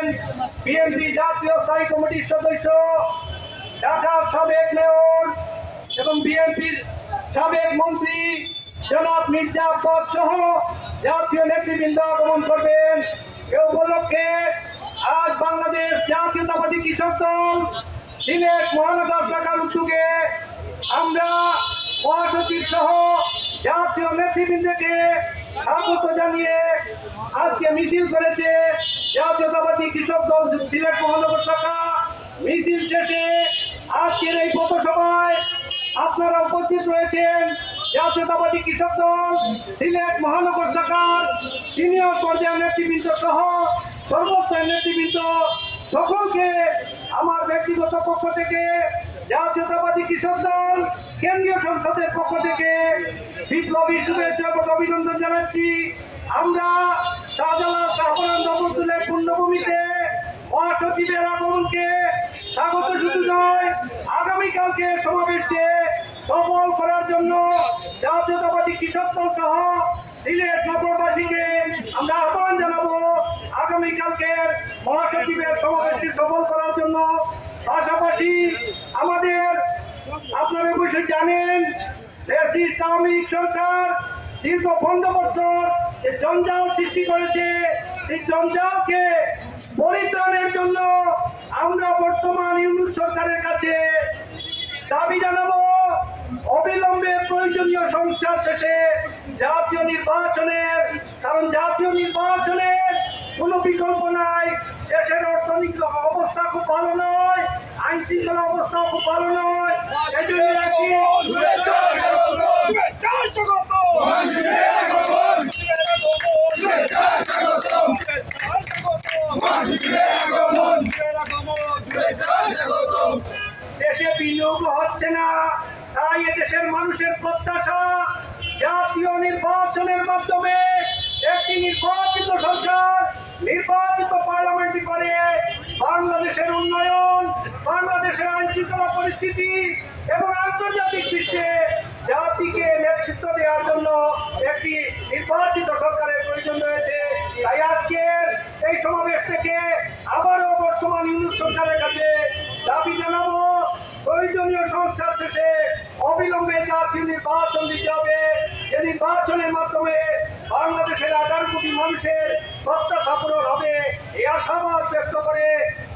করবেন বিএনপি জাতীয় স্থায়ী কমিটির সদস্য, ঢাকার সাবেক মেয়র এবং বিএনপির সাবেক মন্ত্রী জনাব মির্জা আব্বাস সহ জাতীয় নেতৃবৃন্দ আগমন করবেন। এ উপলক্ষে আজ বাংলাদেশ জাতীয়তাবাদী কৃষক দল সিলেট মহানগর শাখার উদ্যোগে আমরা মহাসচিব সহ জাতীয় নেতৃবৃন্দকে স্বাগত জানিয়ে আজকে মিছিল করেছে জাতীয়তাবাদী কৃষক দল সিলেট মহানগর শাখা। মিছিল শেষে আজকের এই পথসভায় আপনারা উপস্থিত রয়েছেন জাতীয়তাবাদী কৃষক দল সিলেট মহানগর শাখার সিনিয়র পর্যায়ের নেতৃবৃন্দ সহ সর্বস্তরের নেতৃবৃন্দ সকলকে আমার ব্যক্তিগত পক্ষ থেকে জাতীয়তাবাদী কৃষক দল, কেন্দ্রীয় সংসদের পক্ষ থেকে বিপ্লবী শুভেচ্ছা এবং অভিনন্দন জানাচ্ছি। আমরা শাহজালাল শাহবান নবতুলের পূর্ণভূমিতে মহাসচিবের আগমনকে স্বাগত শুধু নয়, আগামীকালকে সমাবেশকে সফল করার জন্য জাতীয়তাবাদী কৃষক দল সহ সিলেট নগরবাসীকে আমরা আহ্বান জানাব। আগামীকালকের মহাসচিবের সমাবেশকে সফল করার জন্য পাশাপাশি আমাদের আপনারা অবশ্যই জানেন আওয়ামী সরকার দীর্ঘ পনেরো বছর যে জঞ্জাল সৃষ্টি করেছে এই জঞ্জালকে পরিত্রাণের জন্য আমরা বর্তমান ইউনুস সরকারের কাছে দাবি জানাব। অবিলম্বে প্রয়োজনীয় সংস্কার শেষে জাতীয় নির্বাচনের, কারণ জাতীয় নির্বাচনের কোনো বিকল্প নাই। দেশের অর্থনৈতিক অবস্থা খুব ভালো নয়। আইন শৃঙ্খলা অবস্থা খুব ভালো নয়। জন্য রাখি। দেশে বিনিয়োগ হচ্ছে না। তাই দেশের মানুষের প্রত্যাশা জাতীয় নির্বাচনের মাধ্যমে একটি নির্বাচিত সরকার নির্বাচিত পার্লামেন্ট করে বাংলাদেশের উন্নয়ন বাংলাদেশের আইন শৃঙ্খলা পরিস্থিতি এবং আন্তর্জাতিক বিশ্বে জাতিকে নেতৃত্ব দেওয়ার জন্য একটি নির্বাচিত সরকারের প্রয়োজন রয়েছে। তাই আজকের এই সমাবেশ থেকে আবারও বর্তমান ইউনুস সরকারের কাছে দাবি জানাব, প্রয়োজনীয় সংস্কার শেষে অবিলম্বে জাতীয় নির্বাচন দিতে হবে। যে নির্বাচনের মাধ্যমে বাংলাদেশের আঠারো কোটি মানুষের প্রত্যাশা পূরণ হবে, এই আশাবাদ ব্যক্ত করে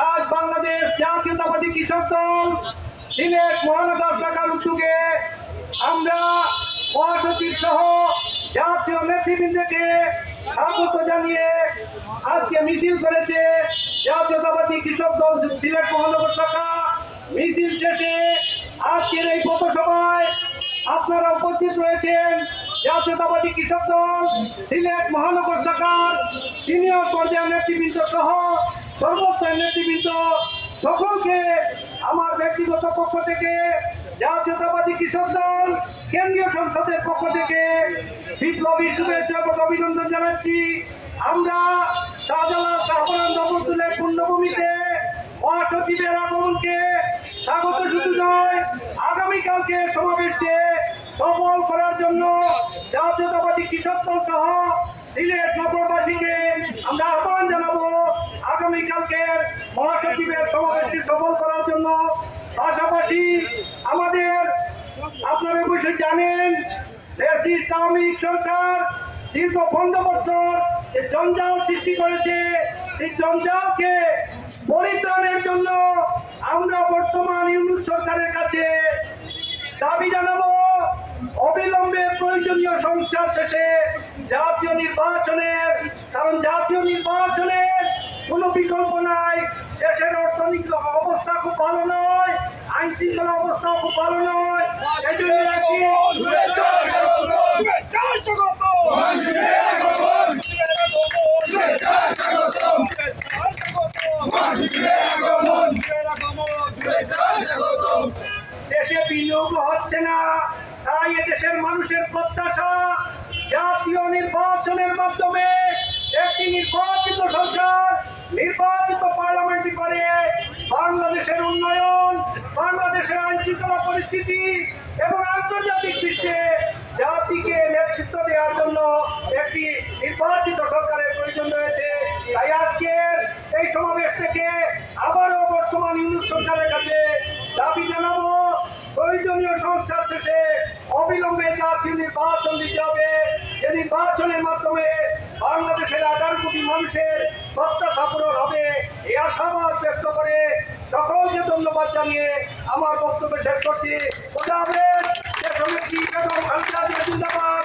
আজ বাংলাদেশ জাতীয়তাবাদী কৃষক দল, সিলেট মহানগর শাখার উদ্যোগে আমরা মহাসচিব সহ জাতীয় নেতৃবৃন্দকে স্বাগত জানিয়ে আজকে মিছিল করেছে জাতীয়তাবাদী কৃষক দল সিলেট মহানগর শাখা। মিছিল শেষে আজকের এই পথসভায় আপনারা উপস্থিত রয়েছেন জাতীয়তাবাদী কৃষক দল, সিলেট মহানগর শাখার সিনিয়র পর্যায়ের নেতৃবৃন্দ সহ সর্বস্তরের নেতৃবৃন্দ সকলকে আমার ব্যক্তিগত পক্ষ থেকে, জাতীয়তাবাদী কৃষক দল, কেন্দ্রীয় সংসদের পক্ষ থেকে বিপ্লবী শুভেচ্ছা এবং অভিনন্দন জানাচ্ছি। আমরা শাহজালাল শাহবান নবতুলের পূর্ণভূমিতে মহাসচিবের আগমনকে স্বাগত শুধু নয়, আগামীকালকে সমাবেশকে সফল করার জন্য জাতীয়তাবাদী কৃষক দল সহ সিলেট নগরবাসীকে আমরা আহ্বান মহাসচিবের সমাবেশকে সফল করার জন্য পাশাপাশি আমাদের, আপনারা অবশ্যই জানেন সরকার দীর্ঘ পনেরো বছর যে জঞ্জাল সৃষ্টি করেছে এই জঞ্জালকে পরিত্রাণের জন্য আমরা বর্তমান ইউনুস সরকারের কাছে দাবি জানাব। অবিলম্বে প্রয়োজনীয় সংস্কার শেষে জাতীয় নির্বাচনের, কারণ জাতীয় নির্বাচনের কোনো বিকল্প নাই। দেশের অর্থনৈতিক অবস্থা খুব ভালো নয় আইন শৃঙ্খলা অবস্থা খুব ভালো নয়। জন্য দেশে বিনিয়োগ হচ্ছে না তাই এদেশের মানুষের প্রত্যাশা। জাতীয় নির্বাচনের মাধ্যমে একটি নির্বাচিত সরকার নির্বাচিত পার্লামেন্টে করে বাংলাদেশের উন্নয়ন বাংলাদেশের আইন শৃঙ্খলা পরিস্থিতি এবং আন্তর্জাতিক বিশ্বে জাতিকে নেতৃত্ব দেওয়ার জন্য একটি নির্বাচিত সরকারের প্রয়োজন রয়েছে। তাই আজকের এই সমাবেশ থেকে আবারও বর্তমান ইউনিট সরকারের কাছে দাবি জানাব, প্রয়োজনীয় সংস্কার শেষে অবিলম্বে জাতীয় নির্বাচন দিতে হবে। যে নির্বাচনের মাধ্যমে বাংলাদেশের আঠারো কোটি মানুষের প্রত্যাশা পূরণ হবে এই আশাবাদ ব্যক্ত করে সকলকে ধন্যবাদ জানিয়ে আমার বক্তব্য শেষ করছি। জিন্দাবাদ।